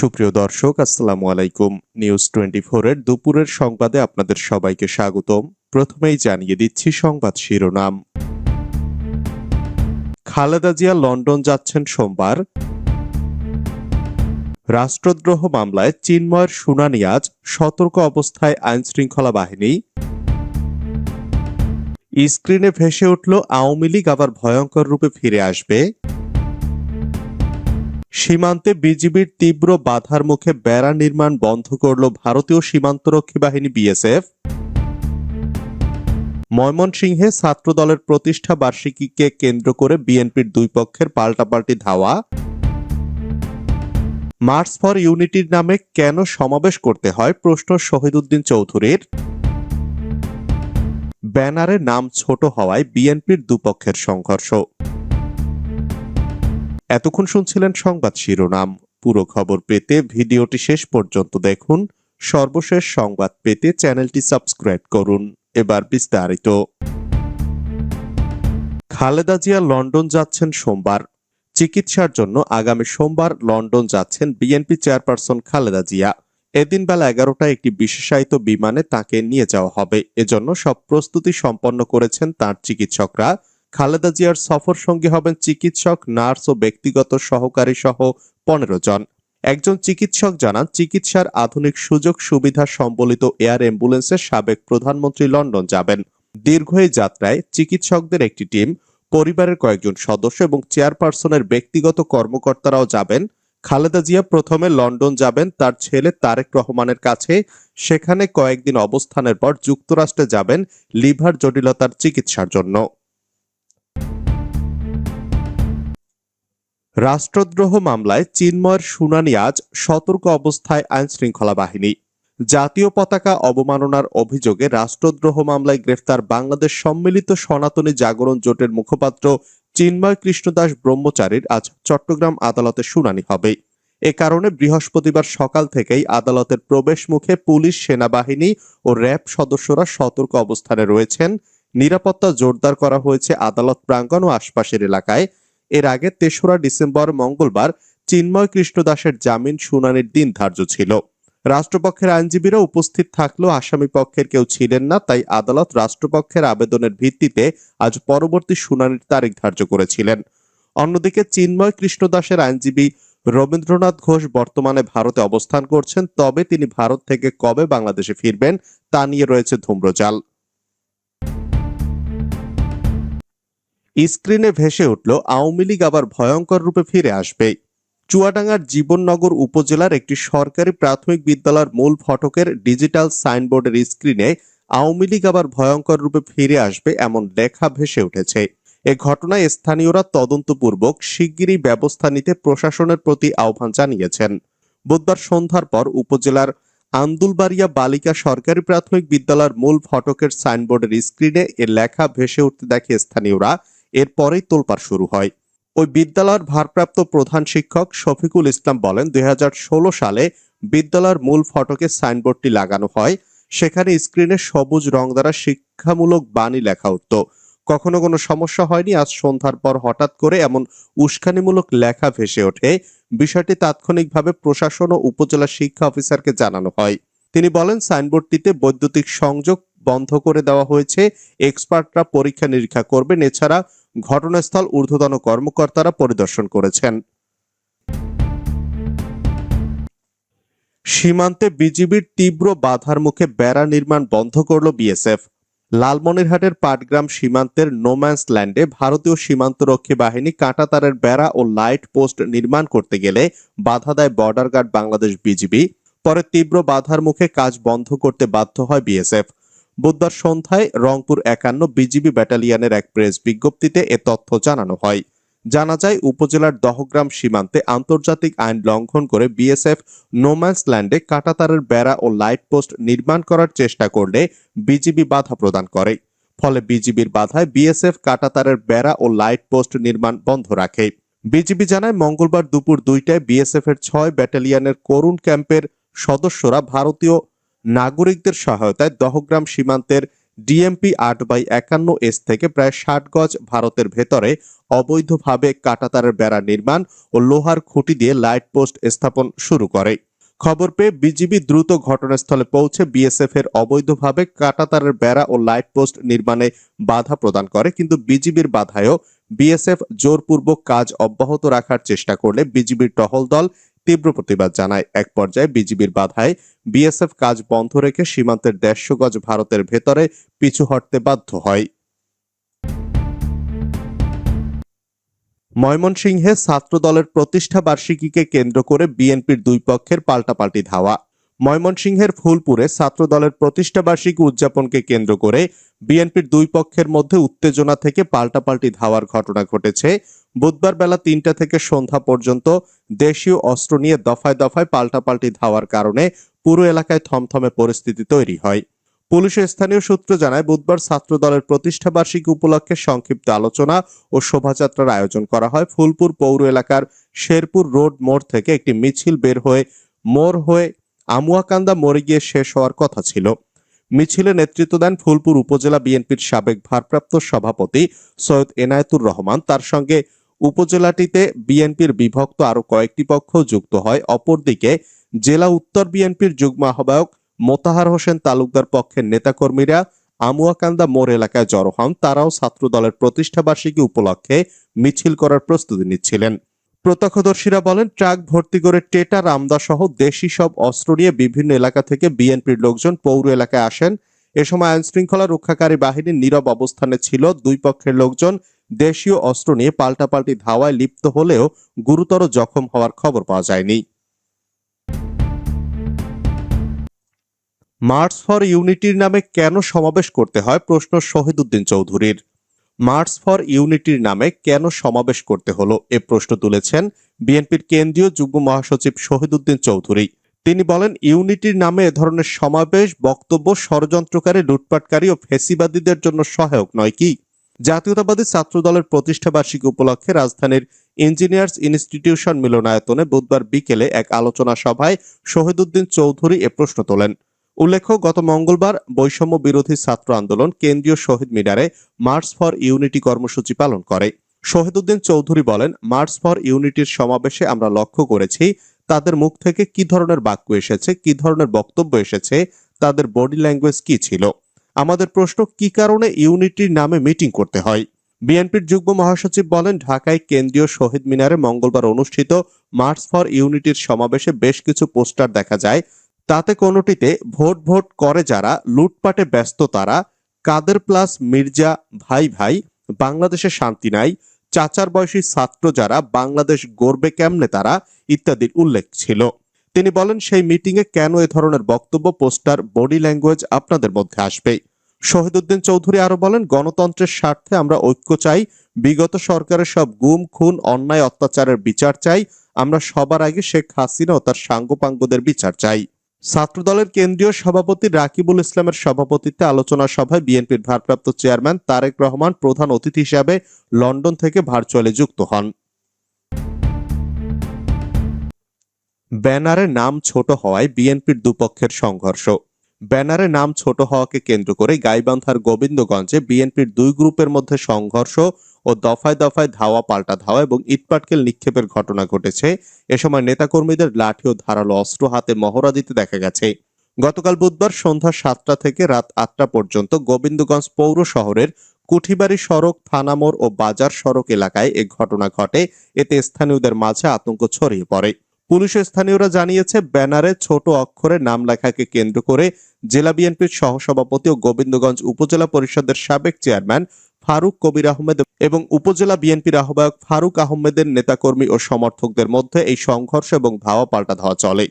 সুপ্রিয় দর্শক, আসসালামু আলাইকুম। নিউজ টোয়েন্টি এর দুপুরের সংবাদে আপনাদের সবাইকে স্বাগতম। প্রথমেই জানিয়ে দিচ্ছি সংবাদ শিরোনাম। খালেদা জিয়া লন্ডন যাচ্ছেন সোমবার। রাষ্ট্রদ্রোহ মামলায় চিন্ময়ের শুনানি আজ। সতর্ক অবস্থায় আইনশৃঙ্খলা বাহিনী। স্ক্রিনে ভেসে উঠল, আওয়ামী লীগ আবার ভয়ঙ্কর রূপে ফিরে আসবে। সীমান্তে বিজিবির তীব্র বাধার মুখে বেড়া নির্মাণ বন্ধ করল ভারতীয় সীমান্তরক্ষী বাহিনী বিএসএফ। ময়মনসিংহে ছাত্রদলের প্রতিষ্ঠা বার্ষিকীকে কেন্দ্র করে বিএনপির দুই পক্ষের পাল্টাপাল্টি ধাওয়া। মার্চ ফর ইউনিটির নামে কেন সমাবেশ করতে হয় প্রশ্ন শহীদুদ্দিন চৌধুরীর। ব্যানারে নাম ছোট হওয়ায় বিএনপির দুপক্ষের সংঘর্ষ। এতক্ষণ শুনছিলেন সংবাদ শিরোনাম। পুরো খবর পেতে ভিডিওটি শেষ পর্যন্ত দেখুন। সর্বশেষ সংবাদ পেতে চ্যানেলটি সাবস্ক্রাইব করুন। এবার বিস্তারিত। খালেদা জিয়া লন্ডন যাচ্ছেন সোমবার। চিকিৎসার জন্য আগামী সোমবার লন্ডন যাচ্ছেন বিএনপি চেয়ারপারসন খালেদা জিয়া। এদিন বেলা এগারোটায় একটি বিশেষায়িত বিমানে তাকে নিয়ে যাওয়া হবে। এজন্য সব প্রস্তুতি সম্পন্ন করেছেন তার চিকিৎসকরা। খালেদা জিয়ার সফর সঙ্গী হবেন চিকিৎসক, নার্স ও ব্যক্তিগত সহকারী সহ পনেরো জন। একজন চিকিৎসক জানান, চিকিৎসার আধুনিক সুযোগ সুবিধা সম্বলিত এয়ার অ্যাম্বুলেন্সের সাবেক প্রধানমন্ত্রী লন্ডন যাবেন। দীর্ঘ এই যাত্রায় চিকিৎসকদের একটি টিম, পরিবারের কয়েকজন সদস্য এবং চেয়ারপারসনের ব্যক্তিগত কর্মকর্তারাও যাবেন। খালেদা জিয়া প্রথমে লন্ডন যাবেন, তার ছেলে তারেক রহমানের কাছে। সেখানে কয়েকদিন অবস্থানের পর যুক্তরাষ্ট্রে যাবেন লিভার জটিলতার চিকিৎসার জন্য। রাষ্ট্রদ্রোহ মামলায় চিন্ময়ের শুনানি আজ সতর্ক অবস্থায় আইনশৃঙ্খলা বাহিনী। জাতীয় পতাকা অবমাননার অভিযোগে রাষ্ট্রদ্রোহ মামলায় গ্রেফতার বাংলাদেশ সম্মিলিত সনাতনী জাগরণ জোটের মুখপাত্র চিন্ময় কৃষ্ণদাস ব্রহ্মচারীর আজ চট্টগ্রাম আদালতে শুনানি হবে। এ কারণে বৃহস্পতিবার সকাল থেকেই আদালতের প্রবেশ মুখে পুলিশ, সেনাবাহিনী ও র্যাব সদস্যরা সতর্ক অবস্থানে রয়েছেন। নিরাপত্তা জোরদার করা হয়েছে আদালত প্রাঙ্গণ ও আশপাশের এলাকায়। এর আগে তেসরা ডিসেম্বর মঙ্গলবার চিন্ময় কৃষ্ণ দাসের জামিন শুনানির দিন ধার্য ছিল। রাষ্ট্রপক্ষের আইনজীবীরা উপস্থিত থাকলেও আসামি পক্ষের কেউ ছিলেন না, তাই আদালত রাষ্ট্রপক্ষের আবেদনের ভিত্তিতে আজ পরবর্তী শুনানির তারিখ ধার্য করেছিলেন। অন্যদিকে চিন্ময় কৃষ্ণ দাসের আইনজীবী রবীন্দ্রনাথ ঘোষ বর্তমানে ভারতে অবস্থান করছেন, তবে তিনি ভারত থেকে কবে বাংলাদেশে ফিরবেন তা নিয়ে রয়েছে ধূম্রজাল। স্ক্রিনে ভেসে উঠল আওয়ামী লীগ আবার ভয়ঙ্কর রূপে ফিরে আসবে। চুয়াডাঙ্গার জীবননগর উপজেলার একটি সরকারি প্রাথমিক বিদ্যালয়ের মূল ফটকের ডিজিটাল সাইনবোর্ডের স্ক্রিনে আওয়ামী লীগ আবার ভয়ঙ্কর রূপে ফিরে আসবে এমন লেখা ভেসে উঠেছে। এ ঘটনায় স্থানীয়রা তদন্তপূর্বক শিগগিরই ব্যবস্থা নিতে প্রশাসনের প্রতি আহ্বান জানিয়েছেন। বুধবার সন্ধ্যার পর উপজেলার আন্দুলবাড়িয়া বালিকা সরকারি প্রাথমিক বিদ্যালয়ের মূল ফটকের সাইনবোর্ডের স্ক্রিনে এ লেখা ভেসে উঠতে দেখে স্থানীয়রা এরপরেই তোলপাড় শুরু হয়। ওই বিদ্যালয়ের ভারপ্রাপ্ত প্রধান শিক্ষক শফিকুল ইসলাম বলেন, দুই সালে বিদ্যালয়ের মূল ফটকে সাইনবোর্ডটি লাগানো হয়। সেখানে স্ক্রিনে সবুজ রং দ্বারা শিক্ষামূলক বাণী লেখা উঠত। কখনো কোনো সমস্যা হয়নি। আজ সন্ধ্যার পর হঠাৎ করে এমন উস্কানিমূলক লেখা ভেসে ওঠে। বিষয়টি তাৎক্ষণিকভাবে প্রশাসন ও উপজেলা শিক্ষা অফিসারকে জানানো হয়। তিনি বলেন, সাইনবোর্ডটিতে বৈদ্যুতিক সংযোগ বন্ধ করে দেওয়া হয়েছে। এক্সপার্টরা পরীক্ষা নিরীক্ষা করবেন। এছাড়া ঘটনাস্থল ঊর্ধ্বতন কর্মকর্তারা পরিদর্শন করেছেন। সীমান্তে বিজিবির তীব্র বাধার মুখে বেড়া নির্মাণ বন্ধ করল বিএসএফ। লালমনিরহাটের পাটগ্রাম সীমান্তের নোম্যান্স ল্যান্ডে ভারতীয় সীমান্তরক্ষী বাহিনী কাঁটাতারের বেড়া ও লাইট পোস্ট নির্মাণ করতে গেলে বাধা দেয় বর্ডার গার্ড বাংলাদেশ বিজিবি। পরে তীব্র বাধার মুখে কাজ বন্ধ করতে বাধ্য হয় বিএসএফ। বুধবার সন্ধ্যায় রংপুর একান্ন বিজিবি ব্যাটালিয়নের এক প্রেস বিজ্ঞপ্তিতে এ তথ্য জানানো হয়। জানা যায়, উপজেলার দহগ্রাম সীমান্তে আন্তর্জাতিক আইন লঙ্ঘন করে বিএসএফ নোম্যান্স ল্যান্ডে কাটাতারের বেড়া ও লাইট পোস্ট নির্মাণ করার চেষ্টা করলে বিজিবি বাধা প্রদান করে। ফলে বিজিবির বাধায় বিএসএফ কাটাতারের বেড়া ও লাইট পোস্ট নির্মাণ বন্ধ রাখে। বিজিবি জানায়, মঙ্গলবার দুপুর দুইটায় বিএসএফ এর ছয় ব্যাটালিয়নের করুণ ক্যাম্পের সদস্যরা ভারতীয় নাগরিকদের সহায়তায় দহগ্রাম সীমান্তের ডিএমপি আট বাই একান্ন এস থেকে প্রায় ষাট গজ ভারতের ভেতরে অবৈধভাবে কাটাতারের বেড়া নির্মাণ ও লোহার খুঁটি দিয়ে লাইট পোস্ট স্থাপন শুরু করে। খবর পেয়ে বিজিবি দ্রুত ঘটনাস্থলে পৌঁছে বিএসএফ এর অবৈধভাবে কাটাতারের বেড়া ও লাইট পোস্ট নির্মাণে বাধা প্রদান করে, কিন্তু বিজিবির বাধায়ও বিএসএফ জোরপূর্বক কাজ অব্যাহত রাখার চেষ্টা করলে বিজিবির টহল দল তীব্র প্রতিবাদ জানায়। এক পর্যায়ে বিজিবির বাধায় বিএসএফ কাজ বন্ধ রেখে সীমান্তের দেড়শো গজ ভারতের ভেতরে পিছু হটতে বাধ্য হয়। ময়মনসিংহে ছাত্র দলের প্রতিষ্ঠা বার্ষিকীকে কেন্দ্র করে বিএনপির দুই পক্ষের পাল্টাপাল্টি ধাওয়া। ময়মনসিংহের ফুলপুরে ছাত্র দলের প্রতিষ্ঠা বার্ষিকী উদযাপনকে কেন্দ্র করে বিএনপির দুই পক্ষের মধ্যে উত্তেজনা থেকে পাল্টাপাল্টি ধাওয়ার ঘটনা ঘটেছে। বুধবার বেলা তিনটা থেকে সন্ধ্যা পর্যন্ত দেশীয় অস্ত্র নিয়ে দফায় দফায় পাল্টাপাল্টি ধাওয়ার কারণে পুরো এলাকায় থমথমে পরিস্থিতি তৈরি হয়। পুলিশের স্থানীয় সূত্র জানায়, বুধবার ছাত্র দলের প্রতিষ্ঠা বার্ষিকী উপলক্ষে সংক্ষিপ্ত আলোচনা ও শোভাযাত্রার আয়োজন করা হয়। ফুলপুর পৌর এলাকার শেরপুর রোড মোড় থেকে একটি মিছিল বের হয়ে, মোড় হয়ে আমুয়াকান্দা মোড়ে গিয়ে শেষ হওয়ার কথা ছিল। মিছিলে নেতৃত্ব দেন ফুলপুর উপজেলা বিএনপির সাবেক ভারপ্রাপ্ত সভাপতি সৈয়দ এনায়েতুর রহমান। তার সঙ্গে উপজেলাটিতে বিএনপির বিভক্ত আরও কয়েকটি পক্ষ যুক্ত হয়। অপরদিকে জেলা উত্তর বিএনপির যুগ্ম আহ্বায়ক মোতাহার হোসেন তালুকদার পক্ষের নেতাকর্মীরা আমুয়াকান্দা মোড় এলাকায় জড়ো হন। তারাও ছাত্র দলের প্রতিষ্ঠা বার্ষিকী উপলক্ষে মিছিল করার প্রস্তুতি নিচ্ছিলেন। প্রত্যক্ষদর্শীরা বলেন, ট্রাক ভর্তি করে টেটা, রামদা সহ দেশি সব অস্ত্র নিয়ে বিভিন্ন এলাকা থেকে বিএনপির লোকজন পৌর এলাকায় আসেন। এ সময় আইন শৃঙ্খলা রক্ষাকারী বাহিনীর নীরব অবস্থানে ছিল। দুই পক্ষের লোকজন দেশীয় অস্ত্র নিয়ে পাল্টাপাল্টি ধাওয়ায় লিপ্ত হলেও গুরুতর জখম হওয়ার খবর পাওয়া যায়নি। মার্চ ফর ইউনিটির নামে কেন সমাবেশ করতে হয় প্রশ্ন শহীদুদ্দিন চৌধুরীর। মার্চ ফর ইউনিটির নামে কেন সমাবেশ করতে হলো এ প্রশ্ন তুলেছেন বিএনপির কেন্দ্রীয় যুগ্ম মহাসচিব শহীদুদ্দিন চৌধুরী। তিনি বলেন, ইউনিটির নামে এ ধরনের সমাবেশ বক্তব্য ষড়যন্ত্রকারী, লুটপাটকারী ও ফেসিবাদীদের জন্য সহায়ক নয় কি? জাতীয়তাবাদী ছাত্র দলের প্রতিষ্ঠা বার্ষিকী উপলক্ষে রাজধানীর ইঞ্জিনিয়ার্স ইনস্টিটিউশন মিলনায়তনে বুধবার বিকেলে এক আলোচনা সভায় শহীদুদ্দিন চৌধুরী এ প্রশ্ন তোলেন। উল্লেখ্য, গত মঙ্গলবার বৈষম্য বিরোধী ছাত্র আন্দোলন কেন্দ্রীয় শহীদ মিনারে মার্চ ফর ইউনিটি কর্মসূচি পালন করে। শহীদুদ্দিন চৌধুরী বলেন, মার্চ ফর ইউনিটির সমাবেশে আমরা লক্ষ্য করেছি তাদের মুখ থেকে কি ধরনের বাক্য এসেছে, কি ধরনের বক্তব্য এসেছে, তাদের বডি ল্যাঙ্গুয়েজ কি ছিল? আমাদের প্রশ্ন, কি কারণে ইউনিটির নামে মিটিং করতে হয়? বিএনপির যুগ্ম মহাসচিব বলেন, ঢাকায় কেন্দ্রীয় শহীদ মিনারে মঙ্গলবার অনুষ্ঠিত মার্চ ফর ইউনিটির সমাবেশে বেশ কিছু পোস্টার দেখা যায়। তাতে কোনোটিতে ভোট ভোট করে যারা, লুটপাটে ব্যস্ত তারা, কাদের প্লাস মির্জা ভাই ভাই, বাংলাদেশে শান্তি নাই, চাচার বয়সী ছাত্র যারা, বাংলাদেশ গড়বে কেমনে তারা, ইত্যাদির উল্লেখ ছিল। তিনি বলেন, সেই মিটিংয়ে কেন এ ধরনের বক্তব্য, পোস্টার, বডি ল্যাঙ্গুয়েজ আপনাদের মধ্যে আসবে শহীদুদ্দিন চৌধুরী আরও বলেন, গণতন্ত্রের স্বার্থে আমরা ঐক্য চাই। বিগত সরকারের সব গুম, খুন, অন্যায়, অত্যাচারের বিচার চাই। আমরা সবার আগে শেখ হাসিনা ও তার সাঙ্গপাঙ্গদের বিচার চাই। ছাত্রদলের কেন্দ্রীয় সভাপতি রাকিবুল ইসলামের সভাপতিত্বে আলোচনা সভায় বিএনপির ভারপ্রাপ্ত চেয়ারম্যান তারেক রহমান প্রধান অতিথি হিসাবে লন্ডন থেকে ভার্চুয়ালি যুক্ত হন। ব্যানারে নাম ছোট হওয়ায় বিএনপির দুপক্ষের সংঘর্ষ। ব্যানারে নাম ছোট হওয়াকে কেন্দ্র করে গাইবান্ধার গোবিন্দগঞ্জে বিএনপির দুই গ্রুপের মধ্যে সংঘর্ষ ও দফায় দফায় ধাওয়া, পাল্টা ধাওয়া এবং ইটপাটকেল নিক্ষেপের ঘটনা ঘটেছে। এ সময় নেতাকর্মীদের লাঠি ও ধারালো অস্ত্র হাতে মহড়া দিতে দেখা গেছে। গতকাল বুধবার সন্ধ্যা সাতটা থেকে রাত আটটা পর্যন্ত গোবিন্দগঞ্জ পৌর শহরের কুঠিবাড়ি সড়ক, থানামোড় ও বাজার সড়ক এলাকায় এ ঘটনা ঘটে। এতে স্থানীয়দের মাঝে আতঙ্ক ছড়িয়ে পড়ে। পুলিশ স্থানীয়রা জানিয়েছে, ব্যানারে ছোট অক্ষরে নাম লেখাকে কেন্দ্র করে জেলা বিএনপির সহসভাপতি ও গোবিন্দগঞ্জ উপজেলা পরিষদের সাবেক চেয়ারম্যান ফারুক কবির আহমেদ এবং উপজেলা বিএনপির আহ্বায়ক ফারুক আহমেদের নেতাকর্মী ও সমর্থকদের মধ্যে এই সংঘর্ষ এবং ধাওয়া পাল্টা ধাওয়া চলে।